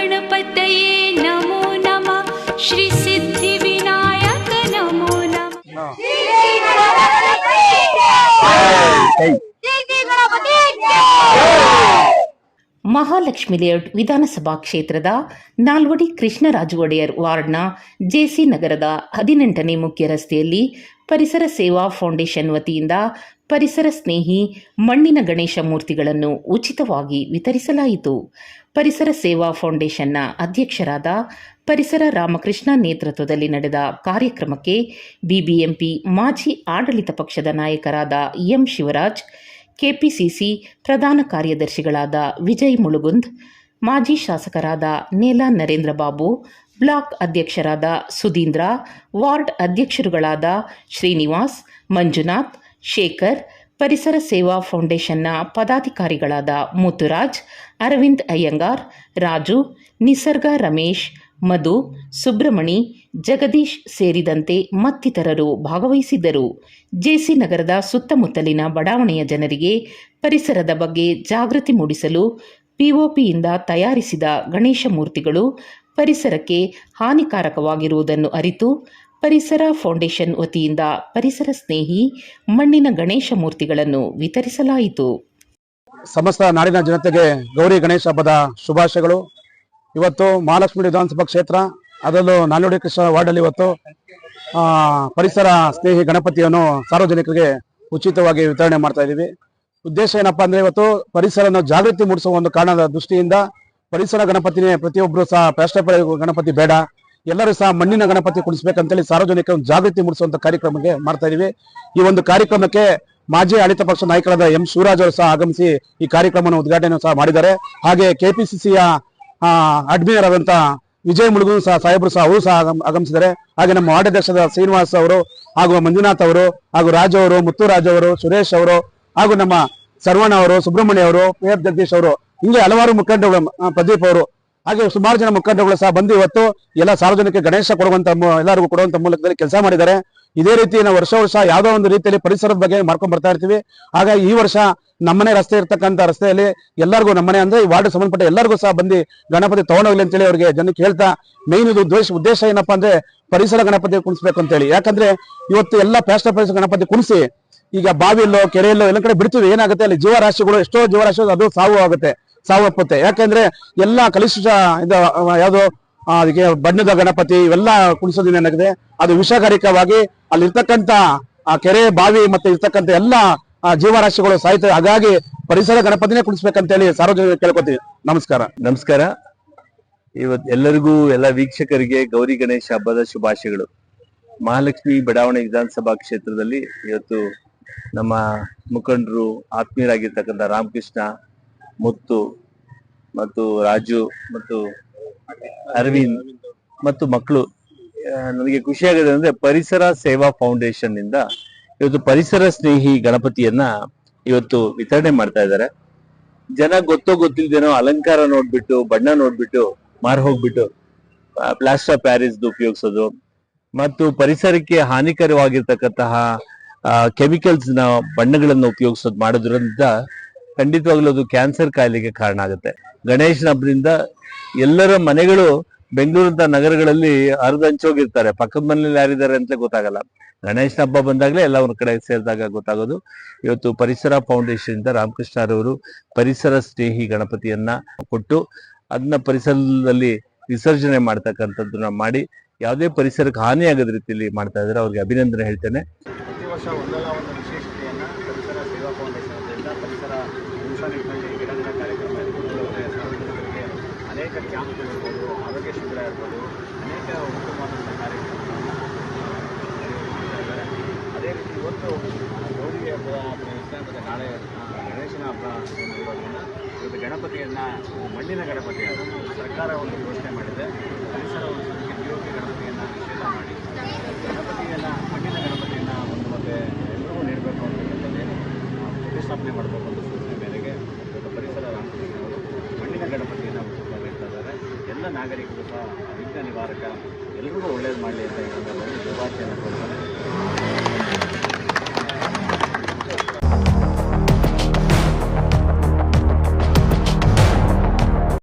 गणपतये नमो नमः। विनायक नमो नमः। ಮಹಾಲಕ್ಷ್ಮಿ ಲೇಔಟ್ ವಿಧಾನಸಭಾ ಕ್ಷೇತ್ರದ ನಾಲ್ವಡಿ ಕೃಷ್ಣರಾಜು ಒಡೆಯರ್ ವಾರ್ಡ್ನ ಜೆಸಿ ನಗರದ ಹದಿನೆಂಟನೇ ಮುಖ್ಯ ರಸ್ತೆಯಲ್ಲಿ ಪರಿಸರ ಸೇವಾ ಫೌಂಡೇಶನ್ ವತಿಯಿಂದ ಪರಿಸರ ಸ್ನೇಹಿ ಮಣ್ಣಿನ ಗಣೇಶ ಮೂರ್ತಿಗಳನ್ನು ಉಚಿತವಾಗಿ ವಿತರಿಸಲಾಯಿತು. ಪರಿಸರ ಸೇವಾ ಫೌಂಡೇಶನ್ನ ಅಧ್ಯಕ್ಷರಾದ ಪರಿಸರ ರಾಮಕೃಷ್ಣ ನೇತೃತ್ವದಲ್ಲಿ ನಡೆದ ಕಾರ್ಯಕ್ರಮಕ್ಕೆ ಬಿಬಿಎಂಪಿ ಮಾಜಿ ಆಡಳಿತ ಪಕ್ಷದ ನಾಯಕರಾದ ಎಂ ಶಿವರಾಜ್ ಕೆಪಿಸಿಸಿ ಪ್ರಧಾನ ಕಾರ್ಯದರ್ಶಿಗಳಾದ ವಿಜಯ್ ಮುಳುಗುಂದ್, ಮಾಜಿ ಶಾಸಕರಾದ ನೇಲಾ ನರೇಂದ್ರ ಬಾಬು, ಬ್ಲಾಕ್ ಅಧ್ಯಕ್ಷರಾದ ಸುಧೀಂದ್ರ, ವಾರ್ಡ್ ಅಧ್ಯಕ್ಷರುಗಳಾದ ಶ್ರೀನಿವಾಸ್, ಮಂಜುನಾಥ್, ಶೇಖರ್, ಪರಿಸರ ಸೇವಾ ಫೌಂಡೇಶನ್ನ ಪದಾಧಿಕಾರಿಗಳಾದ ಮುತ್ತುರಾಜ್ ಅರವಿಂದ್ ಅಯ್ಯಂಗಾರ್, ರಾಜು, ನಿಸರ್ಗ ರಮೇಶ್ ಮಧು, ಸುಬ್ರಮಣಿ, ಜಗದೀಶ್ ಸೇರಿದಂತೆ ಮತ್ತಿತರರು ಭಾಗವಹಿಸಿದ್ದರು. ಜೆಸಿ ನಗರದ ಸುತ್ತಮುತ್ತಲಿನ ಬಡಾವಣೆಯ ಜನರಿಗೆ ಪರಿಸರದ ಬಗ್ಗೆ ಜಾಗೃತಿ ಮೂಡಿಸಲು ಪಿಒಪಿಯಿಂದ ತಯಾರಿಸಿದ ಗಣೇಶ ಮೂರ್ತಿಗಳು ಪರಿಸರಕ್ಕೆ ಹಾನಿಕಾರಕವಾಗಿರುವುದನ್ನು ಅರಿತು ಪರಿಸರ ಫೌಂಡೇಶನ್ ವತಿಯಿಂದ ಪರಿಸರ ಸ್ನೇಹಿ ಮಣ್ಣಿನ ಗಣೇಶ ಮೂರ್ತಿಗಳನ್ನು ವಿತರಿಸಲಾಯಿತು. ಸಮಸ್ತ ನಾಡಿನ ಜನತೆಗೆ ಗೌರಿ ಗಣೇಶ ಹಬ್ಬದ ಶುಭಾಶಯಗಳು. ಇವತ್ತು ಮಹಾಲಕ್ಷ್ಮಿ ವಿಧಾನಸಭಾ ಕ್ಷೇತ್ರ, ಅದರಲ್ಲೂ ನಾಲ್ವಡಿ ಕೃಷ್ಣ ವಾರ್ಡಲ್ಲಿ ಇವತ್ತು ಪರಿಸರ ಸ್ನೇಹಿ ಗಣಪತಿಯನ್ನು ಸಾರ್ವಜನಿಕರಿಗೆ ಉಚಿತವಾಗಿ ವಿತರಣೆ ಮಾಡ್ತಾ ಇದ್ದೀವಿ. ಉದ್ದೇಶ ಏನಪ್ಪಾ ಅಂದ್ರೆ ಇವತ್ತು ಪರಿಸರನ ಜಾಗೃತಿ ಮೂಡಿಸುವ ಒಂದು ಕಾರಣದ ದೃಷ್ಟಿಯಿಂದ ಪರಿಸರ ಗಣಪತಿನೇ ಪ್ರತಿಯೊಬ್ಬರು ಸಹ ಪ್ಲಾಸ್ಟಿಕ್ ಗಣಪತಿ ಬೇಡ. ಎಲ್ಲರೂ ಸಹ ಮಣ್ಣಿನ ಗಣಪತಿ ಕುಡಿಸ್ಬೇಕಂತೇಳಿ ಸಾರ್ವಜನಿಕ ಜಾಗೃತಿ ಮೂಡಿಸುವಂತ ಕಾರ್ಯಕ್ರಮಕ್ಕೆ ಮಾಡ್ತಾ ಇದೀವಿ ಈ ಒಂದು ಕಾರ್ಯಕ್ರಮಕ್ಕೆ ಮಾಜಿ ಆಡಳಿತ ಪಕ್ಷ ನಾಯಕರಾದ ಎಂ. ಶಿವರಾಜ್ ಅವರು ಸಹ ಆಗಮಿಸಿ ಈ ಕಾರ್ಯಕ್ರಮವನ್ನು ಉದ್ಘಾಟನೆ ಸಹ ಮಾಡಿದ್ದಾರೆ. ಹಾಗೆ ಕೆಪಿಸಿಸಿಯ ಅಡ್ಮಿನರ್ ಆದಂತ ವಿಜಯ್ ಮುಳುಗು ಸಹ ಸಾಹೇಬರು ಸಹ ಅವರು ಸಹ ಆಗಮ್- ಆಗಮಿಸಿದ್ದಾರೆ. ಹಾಗೆ ನಮ್ಮ ವಾರ್ಡಾಧ್ಯಕ್ಷರಾದ ಶ್ರೀನಿವಾಸ್ ಅವರು ಹಾಗೂ ಮಂಜುನಾಥ್ ಅವರು ಹಾಗೂ ರಾಜು ಅವರು ಮುತ್ತುರಾಜ್ ಅವರು ಸುರೇಶ್ ಅವರು ಹಾಗೂ ನಮ್ಮ ಸರ್ವಣ ಅವರು ಸುಬ್ರಹ್ಮಣ್ಯ ಅವರು ಪಿ ಜಗದೀಶ್ ಅವರು ಹಿಂಗೆ ಹಲವಾರು ಮುಖಂಡಗಳು ಆ, ಪ್ರದೀಪ್ ಅವರು ಹಾಗೆ ಸುಮಾರು ಜನ ಮುಖಂಡಗಳು ಸಹ ಬಂದು ಇವತ್ತು ಎಲ್ಲ ಸಾರ್ವಜನಿಕ ಗಣೇಶ ಕೊಡುವಂತ ಎಲ್ಲರಿಗೂ ಕೊಡುವಂತ ಮೂಲಕದಲ್ಲಿ ಕೆಲಸ ಮಾಡಿದ್ದಾರೆ. ಇದೇ ರೀತಿ ನಾವು ವರ್ಷ ವರ್ಷ ಯಾವುದೋ ಒಂದು ರೀತಿಯಲ್ಲಿ ಪರಿಸರದ ಬಗ್ಗೆ ಮಾಡ್ಕೊಂಡ್ ಬರ್ತಾ ಇರ್ತೀವಿ. ಹಾಗಾಗಿ ಈ ವರ್ಷ ನಮ್ಮನೆ ರಸ್ತೆ ಇರ್ತಕ್ಕಂಥ ರಸ್ತೆಯಲ್ಲಿ ಎಲ್ಲರಿಗೂ ನಮ್ಮನೆ ಅಂದ್ರೆ ಈ ವಾರ್ಡ್ ಸಂಬಂಧಪಟ್ಟ ಎಲ್ಲರಿಗೂ ಸಹ ಬಂದು ಗಣಪತಿ ತಗೊಂಡೋಗ್ಲಿ ಅಂತೇಳಿ ಅವರಿಗೆ ಜನಕ್ಕೆ ಹೇಳ್ತಾ ಮೇನ್ ಇದು ಉದ್ದೇಶ ಉದ್ದೇಶ ಏನಪ್ಪಾ ಅಂದ್ರೆ ಪರಿಸರ ಗಣಪತಿ ಕುಣಿಸ್ಬೇಕು ಅಂತೇಳಿ. ಯಾಕಂದ್ರೆ ಇವತ್ತು ಎಲ್ಲ ಪ್ಲಾಸ್ಟರ್ ಪರಿಸರ ಗಣಪತಿ ಕುಣಿಸಿ ಈಗ ಬಾವಿಯಲ್ಲೋ, ಕೆರೆಯಲ್ಲೋ ಎಲ್ಲ ಕಡೆ ಬಿಡ್ತೀವಿ. ಏನಾಗುತ್ತೆ ಅಲ್ಲಿ ಜೀವರಾಶಿಗಳು ಎಷ್ಟೋ ಜೀವರಾಶಿಗಳು ಅದು ಸಾವು ಆಗುತ್ತೆ, ಸಾವು ಒಪ್ಪುತ್ತೆ ಯಾಕಂದ್ರೆ ಎಲ್ಲಾ ಕಲುಷಿತ ಇದು, ಯಾವುದು ಅದಕ್ಕೆ ಬಣ್ಣದ ಗಣಪತಿ ಇವೆಲ್ಲ ಕುಣಿಸೋದಿನ ಏನಾಗಿದೆ ಅದು ವಿಷಕಾರಿಕವಾಗಿ ಅಲ್ಲಿರ್ತಕ್ಕಂಥ, ಆ, ಕೆರೆ, ಬಾವಿ ಮತ್ತೆ ಇರ್ತಕ್ಕಂಥ ಎಲ್ಲ ಜೀವರಾಶಿಗಳು ಸಾಯ್ತವೆ ಹಾಗಾಗಿ ಪರಿಸರ ಗಣಪತಿನೇ ಕುಣಿಸ್ಬೇಕಂತೇಳಿ ಸಾರ್ವಜನಿಕ ಕೇಳ್ಕೊತೀವಿ. ನಮಸ್ಕಾರ. ನಮಸ್ಕಾರ. ಇವತ್ ಎಲ್ಲರಿಗೂ, ಎಲ್ಲ ವೀಕ್ಷಕರಿಗೆ ಗೌರಿ ಗಣೇಶ ಹಬ್ಬದ ಶುಭಾಶಯಗಳು. ಮಹಾಲಕ್ಷ್ಮಿ ಬಡಾವಣೆ ವಿಧಾನಸಭಾ ಕ್ಷೇತ್ರದಲ್ಲಿ ಇವತ್ತು ನಮ್ಮ ಮುಖಂಡರು ಆತ್ಮೀಯರಾಗಿರ್ತಕ್ಕಂಥ ರಾಮಕೃಷ್ಣ, ಮುತ್ತು ಮತ್ತು ರಾಜು ಮತ್ತು ಅರವಿಂದ್ ಮತ್ತು ಮಕ್ಕಳು. ನನಗೆ ಖುಷಿಯಾಗಿದೆ ಅಂದ್ರೆ ಪರಿಸರ ಸೇವಾ ಫೌಂಡೇಶನ್ ಇಂದ ಇವತ್ತು ಪರಿಸರ ಸ್ನೇಹಿ ಗಣಪತಿಯನ್ನ ಇವತ್ತು ವಿತರಣೆ ಮಾಡ್ತಾ ಇದ್ದಾರೆ. ಜನ ಗೊತ್ತೋ ಗೊತ್ತಿಲ್ದೇನೋ ಅಲಂಕಾರ ನೋಡ್ಬಿಟ್ಟು, ಬಣ್ಣ ನೋಡ್ಬಿಟ್ಟು, ಮಾರ್ ಹೋಗ್ಬಿಟ್ಟು ಪ್ಲಾಸ್ಟರ್ ಪ್ಯಾರಿಸ್ ಉಪಯೋಗಿಸೋದು. ಮತ್ತು ಪರಿಸರಕ್ಕೆ ಹಾನಿಕರವಾಗಿರ್ತಕ್ಕಂತಹ ಕೆಮಿಕಲ್ಸ್ನ ಬಣ್ಣಗಳನ್ನು ಉಪಯೋಗಿಸೋದು ಮಾಡೋದ್ರಿಂದ ಖಂಡಿತವಾಗ್ಲೂ ಅದು ಕ್ಯಾನ್ಸರ್ ಕಾಯಿಲೆಗೆ ಕಾರಣ ಆಗುತ್ತೆ. ಗಣೇಶನ ಹಬ್ಬದಿಂದ ಎಲ್ಲರ ಮನೆಗಳು ಬೆಂಗಳೂರಂತ ನಗರಗಳಲ್ಲಿ ಹರಿದಂಚೋಗಿರ್ತಾರೆ ಪಕ್ಕದ ಮನೇಲಿ ಯಾರಿದ್ದಾರೆ ಅಂತ ಗೊತ್ತಾಗಲ್ಲ. ಗಣೇಶನ ಹಬ್ಬ ಬಂದಾಗಲೇ ಎಲ್ಲ ಒಂದು ಕಡೆ ಸೇರಿದಾಗ ಗೊತ್ತಾಗೋದು. ಇವತ್ತು ಪರಿಸರ ಫೌಂಡೇಶನ್ ಇಂದ ರಾಮಕೃಷ್ಣ ಅವರು ಪರಿಸರ ಸ್ನೇಹಿ ಗಣಪತಿಯನ್ನ ಕೊಟ್ಟು ಅದನ್ನ ಪರಿಸರದಲ್ಲಿ ವಿಸರ್ಜನೆ ಮಾಡ್ತಕ್ಕಂಥದ್ದನ್ನ ಮಾಡಿ ಯಾವುದೇ ಪರಿಸರಕ್ಕೆ ಹಾನಿಯಾಗದ ರೀತಿಯಲ್ಲಿ ಮಾಡ್ತಾ ಇದ್ದಾರೆ. ಅವ್ರಿಗೆ ಅಭಿನಂದನೆ ಹೇಳ್ತೇನೆ ಪ್ರತಿ ವರ್ಷ ಒಂದಲ್ಲ ಒಂದು ವಿಶೇಷತೆಯನ್ನು ಪರಿಸರ ಸೇವಾ ಫೌಂಡೇಶನ್ ವತಿಯಿಂದ ಪರಿಸರ ನಿಮಿಷ ನಿಟ್ಟಿನಲ್ಲಿ ಗಿಡಗಳ ಕಾರ್ಯಕ್ರಮ ಇರ್ಬೋದು ಮತ್ತು ಸಾರ್ವಜನಿಕರಿಗೆ ಅನೇಕ ಕ್ಯಾಂಪ್ಗಳಿರ್ಬೋದು ಆರೋಗ್ಯ ಶಿಬಿರ ಇರ್ಬೋದು ಅನೇಕ ಉತ್ತಮವಾದಂಥ ಕಾರ್ಯಕ್ರಮಗಳನ್ನು ಅದೇ ರೀತಿ ಇವತ್ತು ಗೌರಿ ಹಬ್ಬದ ಪ್ರಯುಕ್ತ ಮತ್ತು ನಾಳೆ ಗಣೇಶನ ಹಬ್ಬ ಇರೋದ್ರಿಂದ ಇವತ್ತು ಗಣಪತಿಯನ್ನು ಮಣ್ಣಿನ ಗಣಪತಿಯನ್ನು ಸರ್ಕಾರ ಒಂದು ಘೋಷಣೆ ಮಾಡಿದೆ ಪರಿಸರ ಉಳಿಸೋದಕ್ಕೆ ಪಿ ಒ ಪಿ ಗಣಪತಿಯನ್ನು ನಿಷೇಧ ಮಾಡಿ ಗಣಪತಿಯನ್ನು ಮಣ್ಣಿನ ಗಣಪತಿಯನ್ನು ಒಂದು ಮತ್ತೆ ಎಲ್ರಿಗೂ ನೀಡಬೇಕು ಅಂತಕ್ಕಂಥದ್ದೇನು ಆ, ಪ್ರತಿಷ್ಠಾಪನೆ ಮಾಡಬೇಕು ಅಂತ ಸೂಚನೆ ಮೇರೆಗೆ ಇವತ್ತು ಪರಿಸರ ರಾಮಕೃಷ್ಣವರು ಮಣ್ಣಿನ ಗಣಪತಿಯನ್ನು ಉಚಿತವಾಗಿ ನೀಡ್ತಾ ಇದ್ದಾರೆ ಎಲ್ಲ ನಾಗರಿಕರು ಸಹ ವಿಘ್ನ ನಿವಾರಕ ಎಲ್ರಿಗೂ ಒಳ್ಳೇದು ಮಾಡಲಿ ಅಂತ ಹೇಳಿ ಕೊಡ್ತಾರೆ